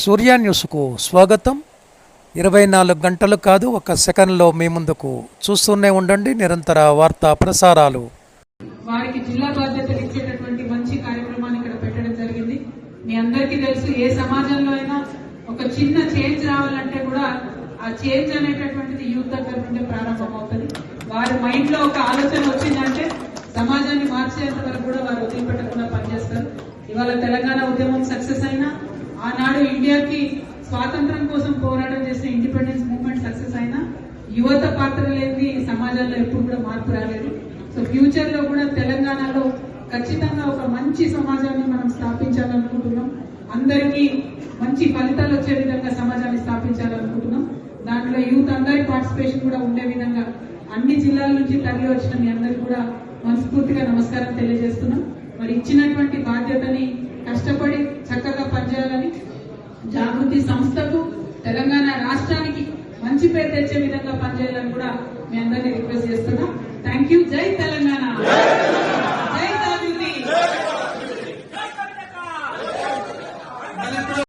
సూర్య న్యూస్కు స్వాగతం. ఇరవై నాలుగు గంటలు కాదు ఒక సెకండ్లో మీ ముందుకు చూస్తూనే ఉండండి. నిరంతర వార్తా ప్రసారాలు. వారికి జిల్లా బాధ్యతలు ఇచ్చేటటువంటి మంచి కార్యక్రమాన్ని ఇక్కడ పెట్టడం జరిగింది. మీ అందరికీ తెలుసు ఏ సమాజంలో అయినా ఒక చిన్న చేంజ్ రావాలంటే కూడా ఆ చేంజ్ అనేటటువంటిది యూత్ దగ్గర నుండి ప్రారంభమవుతుంది. వారి మైండ్లో ఒక ఆలోచన వచ్చిందంటే సమాజాన్ని మార్చేంత వరకు కూడా వారు వదిలిపెట్టకుండా పనిచేస్తారు. ఇవాళ తెలంగాణ ఉద్యమం సక్సెస్ అయింది. ఆనాడు ఇండియాకి స్వాతంత్రం కోసం పోరాటం చేసిన ఇండిపెండెన్స్ మూవ్మెంట్ సక్సెస్ అయినా యువత పాత్ర లేని సమాజంలో ఎప్పుడు కూడా మార్పు రాలేదు. సో ఫ్యూచర్లో కూడా తెలంగాణలో ఖచ్చితంగా ఒక మంచి సమాజాన్ని మనం స్థాపించాలనుకుంటున్నాం. అందరికీ మంచి ఫలితాలు వచ్చే విధంగా సమాజాన్ని స్థాపించాలనుకుంటున్నాం. దాంట్లో యూత్ అందరి పార్టిసిపేషన్ కూడా ఉండే విధంగా అన్ని జిల్లాల నుంచి తరలి వచ్చిన మీ అందరికీ కూడా మనస్ఫూర్తిగా నమస్కారం తెలియజేస్తున్నాం. మరి ఇచ్చినటువంటి బాధ్యతని జాగృతి సంస్థకు తెలంగాణ రాష్ట్రానికి మంచి పేరు తెచ్చే విధంగా పనిచేయాలని కూడా మీ అందరినీ రిక్వెస్ట్ చేస్తున్నా. థ్యాంక్ యూ జై తెలంగాణ.